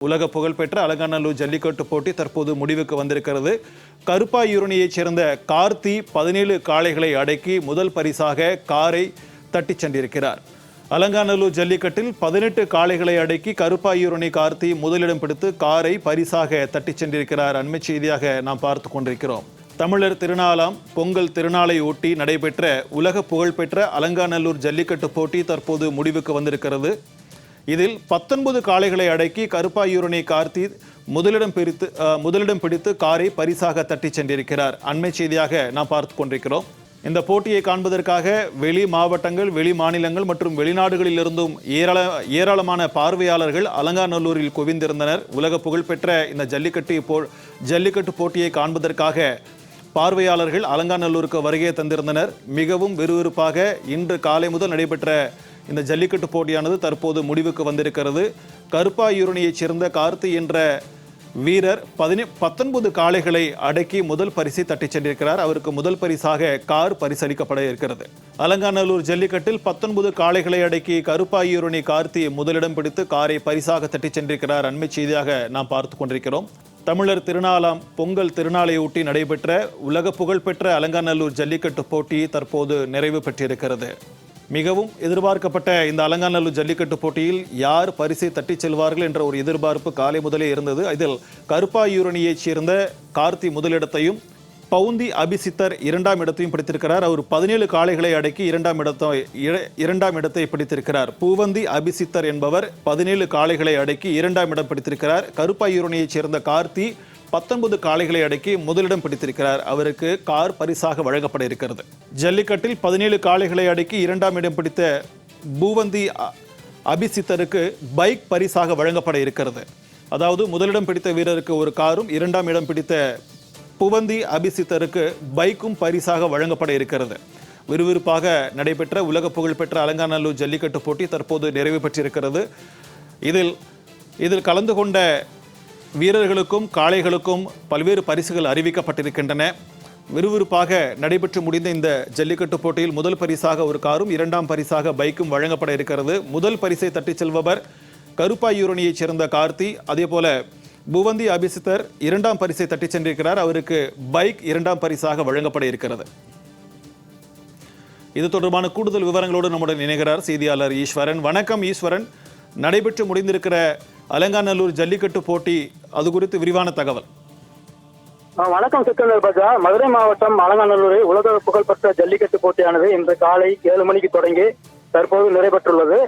உலக புகழ்பெற்ற அலங்காநல்லூர் ஜல்லிக்கட்டு போட்டி தற்போது முடிவுக்கு வந்திருக்கிறது. கருப்பாயூரணியைச் சேர்ந்த கார்த்தி பதினேழு காளைகளை அடக்கி முதல் பரிசாக காரை தட்டிச் சென்றிருக்கிறார். அலங்காநல்லூர் ஜல்லிக்கட்டில் பதினெட்டு காளைகளை அடக்கி கருப்பாயூரணி கார்த்தி முதலிடம் பிடித்து காரை பரிசாக தட்டிச் சென்றிருக்கிறார். அண்மைச் செய்தியாக நாம் பார்த்து கொண்டிருக்கிறோம். தமிழர் திருநாளாம் பொங்கல் திருநாளை ஒட்டி நடைபெற்ற உலக புகழ்பெற்ற அலங்காநல்லூர் ஜல்லிக்கட்டு போட்டி தற்போது முடிவுக்கு வந்திருக்கிறது. இதில் பத்தொன்பது காளைகளை அடக்கி கருப்பாயூரணி கார்த்தி முதலிடம் பிரித்து முதலிடம் பிடித்து காரை பரிசாக தட்டிச் சென்றிருக்கிறார். அண்மை செய்தியாக நாம் பார்த்து கொண்டிருக்கிறோம். இந்த போட்டியை காண்பதற்காக வெளி மாவட்டங்கள் வெளி மாநிலங்கள் மற்றும் வெளிநாடுகளிலிருந்தும் ஏராள ஏராளமான பார்வையாளர்கள் அலங்காநல்லூரில் குவிந்திருந்தனர். உலக புகழ்பெற்ற இந்த ஜல்லிக்கட்டு போ ஜல்லிக்கட்டு போட்டியை காண்பதற்காக பார்வையாளர்கள் அலங்காநல்லூருக்கு வருகை தந்திருந்தனர். மிகவும் விறுவிறுப்பாக இன்று காலை முதல் நடைபெற்ற இந்த ஜல்லிக்கட்டு போட்டியானது தற்போது முடிவுக்கு வந்திருக்கிறது. கருப்பாயூரணியைச் சேர்ந்த கார்த்தி என்ற வீரர் பதினே பத்தொன்பது காளைகளை அடக்கி முதல் பரிசை தட்டிச் சென்றிருக்கிறார். அவருக்கு முதல் பரிசாக கார் பரிசளிக்கப்பட இருக்கிறது. அலங்காநல்லூர் ஜல்லிக்கட்டில் பத்தொன்பது காளைகளை அடக்கி கருப்பாயூரணி கார்த்தி முதலிடம் பிடித்து காரை பரிசாக தட்டிச் சென்றிருக்கிறார். அண்மை செய்தியாக நாம் பார்த்து கொண்டிருக்கிறோம். தமிழர் திருநாளாம் பொங்கல் திருநாளையொட்டி நடைபெற்ற உலக புகழ்பெற்ற அலங்காநல்லூர் ஜல்லிக்கட்டு போட்டி தற்போது நிறைவு பெற்றிருக்கிறது. மிகவும் எதிர்பார்க்கப்பட்ட இந்த அலங்காநல்லூர் ஜல்லிக்கட்டு போட்டியில் யார் பரிசை தட்டிச் செல்வார்கள் என்ற ஒரு எதிர்பார்ப்பு காலை முதலே இருந்தது. இதில் கருப்பாயூரணியைச் சேர்ந்த கார்த்தி முதலிடத்தையும் பவுந்தி அபிசித்தர் இரண்டாம் இடத்தையும் பிடித்திருக்கிறார். அவர் பதினேழு காளைகளை அடக்கி இரண்டாம் இடத்தை இர- இரண்டாம் இடத்தை பிடித்திருக்கிறார். பூவந்தி அபிசித்தர் என்பவர் பதினேழு காளைகளை அடக்கி இரண்டாம் இடம் பிடித்திருக்கிறார். கருப்பாயூரணியைச் சேர்ந்த கார்த்தி பத்தொன்பது காளைகளை அடக்கி முதலிடம் பிடித்திருக்கிறார். அவருக்கு கார் பரிசாக வழங்கப்பட இருக்கிறது. ஜல்லிக்கட்டில் பதினேழு காளைகளை அடக்கி இரண்டாம் இடம் பிடித்த பூவந்தி அபிசித்தருக்கு பைக் பரிசாக வழங்கப்பட இருக்கிறது. அதாவது முதலிடம் பிடித்த வீரருக்கு ஒரு காரும் இரண்டாம் இடம் பிடித்த புவந்தி அபிசித்தருக்கு பைக்கும் பரிசாக வழங்கப்பட இருக்கிறது. விறுவிறுப்பாக நடைபெற்ற உலக புகழ்பெற்ற அலங்காநல்லூர் ஜல்லிக்கட்டு போட்டி தற்போது நிறைவு பெற்றிருக்கிறது. இதில் இதில் கலந்து கொண்ட வீரர்களுக்கும் காளைகளுக்கும் பல்வேறு பரிசுகள் அறிவிக்கப்பட்டிருக்கின்றன. விறுவிறுப்பாக நடைபெற்று முடிந்த இந்த ஜல்லிக்கட்டு போட்டியில் முதல் பரிசாக ஒரு காரும் இரண்டாம் பரிசாக பைக்கும் வழங்கப்பட இருக்கிறது. முதல் பரிசை தட்டிச் செல்பவர் கருப்பாயூரணியைச் சேர்ந்த கார்த்தி அதே போல புவந்தி அபிசித்தர் இரண்டாம் பரிசை தட்டிச் சென்றிருக்கிறார். அவருக்கு பைக் இரண்டாம் பரிசாக வழங்கப்பட இருக்கிறது. இது தொடர்பான கூடுதல் விவரங்களோடு நம்முடன் இணைகிறார் செய்தியாளர் ஈஸ்வரன். வணக்கம் ஈஸ்வரன். நடைபெற்று முடிந்திருக்கிற அலங்காநல்லூர் ஜல்லிக்கட்டு போட்டி அது குறித்து விரிவான தகவல். வணக்கம் சிக்கந்தர் பஜா மதுரை மாவட்டம் அலங்காநல்லூரில் உலக புகழ்பெற்ற ஜல்லிக்கட்டு போட்டியானது இன்று காலை ஏழு மணிக்கு தொடங்கி தற்போது நிறைவேற்றுள்ளது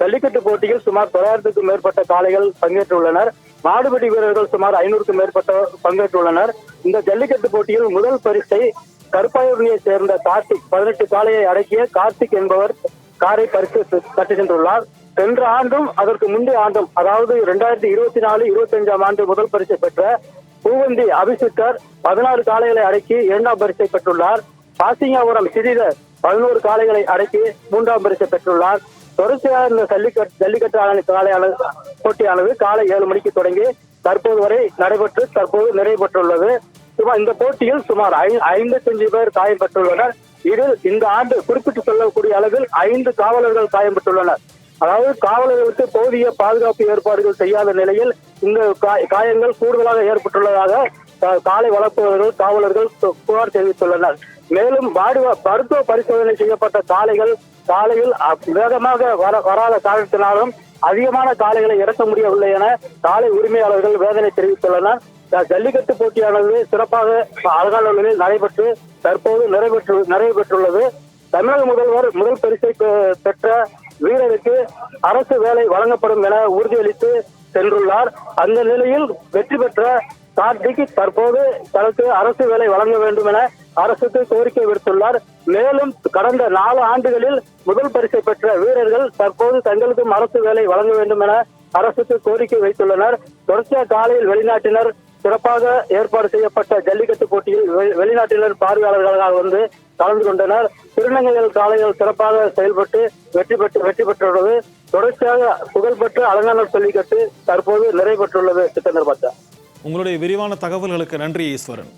ஜல்லிக்கட்டு போட்டியில் சுமார் தொள்ளாயிரத்துக்கும் மேற்பட்ட காளைகள் பங்கேற்றுள்ளனர். மாடுபிடி வீரர்கள் சுமார் ஐநூறுக்கும் மேற்பட்ட பங்கேற்றுள்ளனர். இந்த ஜல்லிக்கட்டு போட்டியில் முதல் பரிசை கருப்பாயூரணியை சேர்ந்த கார்த்திக் பதினெட்டு காளையை அடக்கிய கார்த்திக் என்பவர் காரை பரிசு கட்டி சென்றுள்ளார். சென்ற ஆண்டும் அதற்கு முந்தைய ஆண்டும் அதாவது இரண்டாயிரத்தி இருபத்தி நாலு இருபத்தி அஞ்சாம் ஆண்டு முதல் பரிசை பெற்ற பூவந்தி அபிஷேகர் பதினாறு காளைகளை அடக்கி இரண்டாம் பரிசை பெற்றுள்ளார். பாசிங்காபுரம் சிறிதர் பதினோரு காளைகளை அடக்கி மூன்றாம் பரிசை பெற்றுள்ளார். தொடர்ச்சியாக இந்த ஜல்லிக்கட்டு ஜல்லிக்கட்டு ஆன- போட்டியானது காலை ஏழு மணிக்கு தொடங்கி தற்போது வரை நடைபெற்று தற்போது நிறைவு பெற்றுள்ளது. சுமார் இந்த போட்டியில் சுமார் ஐ- ஐம்பத்தஞ்சு பேர் காயம் பெற்றுள்ளனர். இதில் இந்த ஆண்டு குறிப்பிட்டு சொல்லக்கூடிய அளவில் ஐந்து காவலர்கள் காயம் பெற்றுள்ளனர். அதாவது காவலர்களுக்கு போதிய பாதுகாப்பு ஏற்பாடுகள் செய்யாத நிலையில் இந்த கா- காயங்கள் கூடுதலாக ஏற்பட்டுள்ளதாக காலை வளர்ப்பவர்கள் காவலர்கள் புகார் தெரிவித்துள்ளனர். மேலும் பாடு- மருத்துவ பரிசோதனை செய்யப்பட்ட காளைகள் காலையில் வேகமாக வர வராத காரணத்தினாலும் அதிகமான காளைகளை இறக்க முடியவில்லை என காலை உரிமையாளர்கள் வேதனை தெரிவித்துள்ளனர். ஜல்லிக்கட்டு போட்டியானது சிறப்பாக அலங்காநல்லூரில் நடைபெற்று தற்போது நிறைவேற்று நிறைவு பெற்றுள்ளது தமிழக முதல்வர் முதல் பரிசை பெ- பெற்ற வீரருக்கு அரசு வேலை வழங்கப்படும் என உறுதியளித்து சென்றுள்ளார். அந்த நிலையில் வெற்றி பெற்ற கார்த்திக் தற்போது தனக்கு அரசு வேலை வழங்க வேண்டும் என அரசுக்கு கோரிக்கை விடுத்துள்ளார். மேலும் கடந்த நாலு ஆண்டுகளில் முதல் பரிசை பெற்ற வீரர்கள் தற்போது தங்களுக்கும் அரசு வேலை வழங்க வேண்டும் என அரசுக்கு கோரிக்கை வைத்துள்ளனர். தொடர்ச்சியாக காலையில் வெளிநாட்டினர் சிறப்பாக ஏற்பாடு செய்யப்பட்ட ஜல்லிக்கட்டு போட்டியில் வெ- வெளிநாட்டினர் பார்வையாளர்களாக வந்து கலந்து கொண்டனர். திருநங்கைகள் காளைகள் சிறப்பாக செயல்பட்டு வெற்றி பெற்று வெற்றி பெற்றுள்ளது. தொடர்ச்சியாக புகழ்பெற்ற அலங்காநல்லூர் ஜல்லிக்கட்டு தற்போது நிறைவு பெற்றுள்ளது சிக்கந்தர் உங்களுடைய விரிவான தகவல்களுக்கு நன்றி ஈஸ்வரன்.